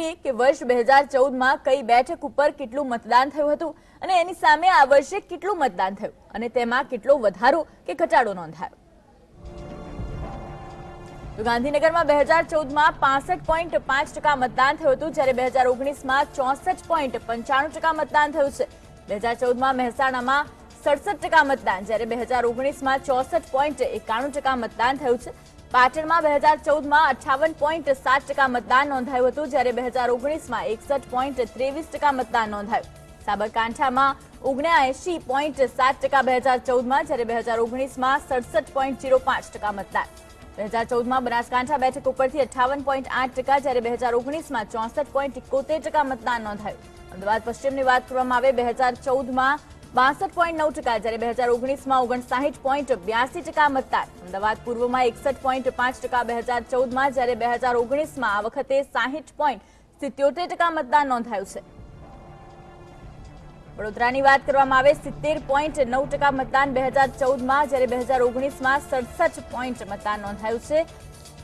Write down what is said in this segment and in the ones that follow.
કરીએ કે વર્ષ બે હજાર ચૌદમાં કઈ બેઠક ઉપર કેટલું મતદાન થયું હતું અને એની સામે આ વર્ષે કેટલું મતદાન થયું અને તેમાં કેટલો વધારો કે ઘટાડો નોંધાયો? ગાંધીનગરમાં બે હજાર ચૌદમાં પાસઠ પોઈન્ટ પાંચ ટકા મતદાન થયું હતું, જ્યારે બે હજાર ઓગણીસમાં ચોસઠ પોઈન્ટ પંચાણું ટકા મતદાન થયું છે. બે હજાર ચૌદમાં મહેસાણામાં સડસઠ ટકા મતદાન, જ્યારે બે હજાર ઓગણીસમાં ચોસઠ પોઈન્ટ એકાણું ટકા મતદાન થયું છે. પાટણમાં બે હજાર ચૌદમાં અઠાવન પોઈન્ટ સાત ટકા મતદાન નોંધાયું હતું, જ્યારે બે હજાર ઓગણીસમાં એકસઠ પોઈન્ટ ત્રેવીસ ટકા મતદાન નોંધાયું. સાબરકાંઠામાં ઓગણ્યાએંશી પોઈન્ટ સાત ટકા બે હજાર ચૌદમાં, જ્યારે બે હજાર ઓગણીસમાં સડસઠ પોઈન્ટ જીરો પાંચ ટકા મતદાન. બે હજાર ચૌદમાં બનાસકાંઠા બેઠક ઉપરથી અઠાવન પોઈન્ટ આઠ ટકા, જ્યારે બે હજાર ઓગણીસમાં ચોસઠ પોઈન્ટ ઇકોતેર ટકા મતદાન નોંધાયું. અમદાવાદ પશ્ચિમની વાત કરવામાં આવે, બે હજાર ચૌદમાં બાસઠ પોઈન્ટ નવ ટકા જ્યારે બે હજાર ઓગણીસમાં ઓગણસાઠ પોઈન્ટ બ્યાસી ટકા મતદાર. અમદાવાદ પૂર્વમાં એકસઠ પોઈન્ટ પાંચ ટકા બે હજાર ચૌદમાં જ્યારે બે હજાર ઓગણીસમાં આ વખતે સાહીઠ પોઈન્ટ સિત્યોતેર ટકા મતદાન નોંધાયું છે. વડોદરાની વાત કરવામાં આવે, સિત્તેર પોઈન્ટ નવ ટકા મતદાન બે હજાર ચૌદમાં જ્યારે બે હજાર ઓગણીસમાં સડસઠ પોઈન્ટ મતદાન નોંધાયું છે.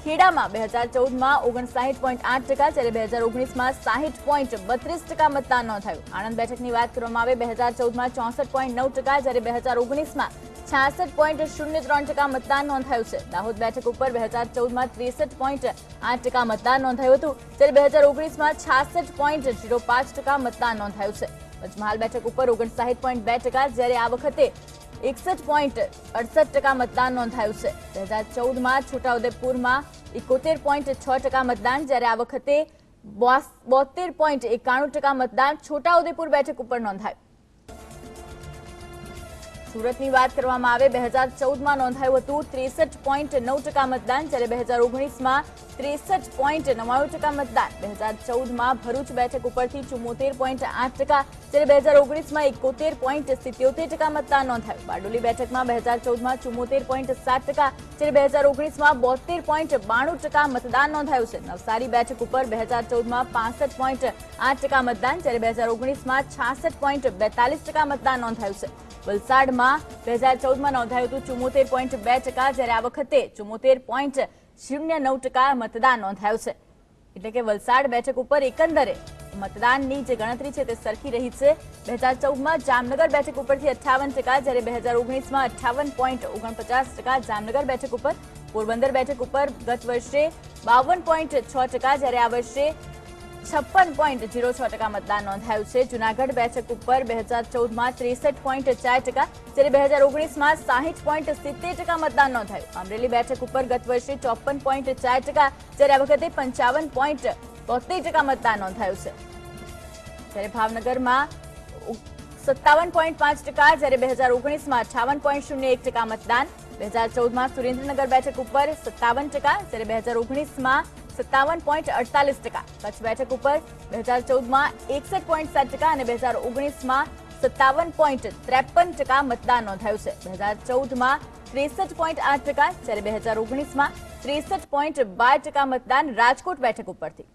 ખેડામાં બે હજાર ચૌદમાં ઓગણસાઠ પોઈન્ટ આઠ ટકા જ્યારે બે હજાર ઓગણીસમાં સાહીઠ પોઈન્ટ બત્રીસ ટકા મતદાન નોંધાયું. આણંદ બેઠકની વાત કરવામાં આવે, બે હજાર ચૌદમાં ચોસઠ પોઈન્ટ નવ ટકા, જ્યારે બે હજાર ઓગણીસમાં છાસઠ પોઈન્ટ શૂન્ય ત્રણ ટકા મતદાન નોંધાયું છે. દાહોદ બેઠક ઉપર બે હજાર ચૌદમાં ત્રેસઠ પોઈન્ટ આઠ ટકા મતદાન નોંધાયું હતું, જ્યારે બે હજાર ઓગણીસમાં છાસઠ પોઈન્ટ ઝીરો પાંચ ટકા મતદાન નોંધાયું છે. પંચમહાલ બેઠક ઉપર ઓગણસાહીઠ પોઈન્ટ બે ટકા જ્યારે આ વખતે એકસઠ પોઈન્ટ અડસઠ ટકા મતદાન નોંધાયું છે. બે હજાર ચૌદમાં છોટાઉદેપુરમાં એકોતેર પોઈન્ટ છ ટકા મતદાન, જ્યારે આ વખતે બોતેર પોઈન્ટ એકાણું ટકા મતદાન છોટાઉદેપુર બેઠક ઉપર નોંધાયું. સુરતની વાત કરવામાં આવે, બે હજાર ચૌદમાં નોંધાયું હતું ત્રેસઠ પોઈન્ટ નવ ટકા મતદાન, જ્યારે બે હજાર ઓગણીસમાં ત્રેસઠ પોઈન્ટ નવ્વાણું ટકા મતદાન. બે હજાર ચૌદમાં ભરૂચ બેઠક ઉપરથી ચુમ્મોતેર પોઈન્ટ આઠ ટકા, જ્યારે બે હજાર ઓગણીસમાં એકોતેર પોઈન્ટ સિત્યોતેર ટકા મતદાન નોંધાયું. બારડોલી બેઠકમાં બે હજાર ચૌદમાં ચુમ્મોતેર પોઈન્ટ સાત ટકા, જ્યારે બે હજાર ઓગણીસમાં બોતેર પોઈન્ટ બાણું ટકા મતદાન નોંધાયું છે. નવસારી બેઠક ઉપર બે હજાર ચૌદમાં પાસઠ પોઈન્ટ આઠ ટકા મતદાન, જ્યારે બે હજાર ઓગણીસમાં છાસઠ પોઈન્ટ બેતાલીસ ટકા મતદાન નોંધાયું છે. વલસાડમાં બે હજાર ચૌદમાં નોંધાયું હતું ચુમ્મોતેર પોઈન્ટ બે ટકા, જ્યારે આ વખતે ચુમ્મોતેર પોઈન્ટ શૂન્ય નવ ટકા મતદાન નોંધાયું છે. એટલે કે વલસાડ બેઠક ઉપર એકંદરે મતદાનની જે ગણતરી છે તે સરખી રહી છે. બે હજાર ચૌદમાં જામનગર બેઠક ઉપરથી અઠાવન ટકા, જ્યારે બે હજાર ઓગણીસમાં અઠાવન પોઈન્ટ ઓગણપચાસ ટકા, જામનગર બેઠક ઉપર, પોરબંદર બેઠક ઉપર ગત વર્ષે બાવન પોઈન્ટ છ ટકા, જ્યારે આ વર્ષે છપ્પન પોઈન્ટ જીરો છ ટકા મતદાન નોંધાયું છે. જુનાગઢ બેઠક ઉપર બે હજાર ચૌદમાં ત્રેસઠ પોઈન્ટ ચાર ટકા, જ્યારે બે હજાર ઓગણીસમાં સાહીઠ પોઈન્ટ સિત્તેર ટકા મતદાન નોંધાયું. અમરેલી બેઠક ઉપર ગત વર્ષે ચોપન પોઈન્ટ ચાર ટકા, જ્યારે આ વખતે પંચાવન પોઈન્ટ બોતેર ટકા મતદાન નોંધાયું છે. જ્યારે ભાવનગરમાં સત્તાવન પોઈન્ટ પાંચ ટકા, જ્યારે બે હજાર ઓગણીસમાં અઠાવન પોઈન્ટ શૂન્ય એક ટકા મતદાન, બે હજાર ચૌદમાં સુરેન્દ્રનગર બેઠક ઉપર સત્તાવન ટકા, જ્યારે બે હજાર ઓગણીસમાં સત્તાવન પોઈન્ટ અડતાલીસ ટકા. કચ્છ બેઠક ઉપર બે હજાર ચૌદમાં એકસઠ પોઈન્ટ સાત ટકા અને બે હજાર ઓગણીસમાં સત્તાવન પોઈન્ટ ત્રેપન ટકા મતદાન નોંધાયું છે. બે હજાર ચૌદમાં ત્રેસઠ પોઈન્ટ આઠ ટકા, જ્યારે બે હજાર ઓગણીસમાં ત્રેસઠ પોઈન્ટ બાર ટકા મતદાન રાજકોટ બેઠક ઉપરથી.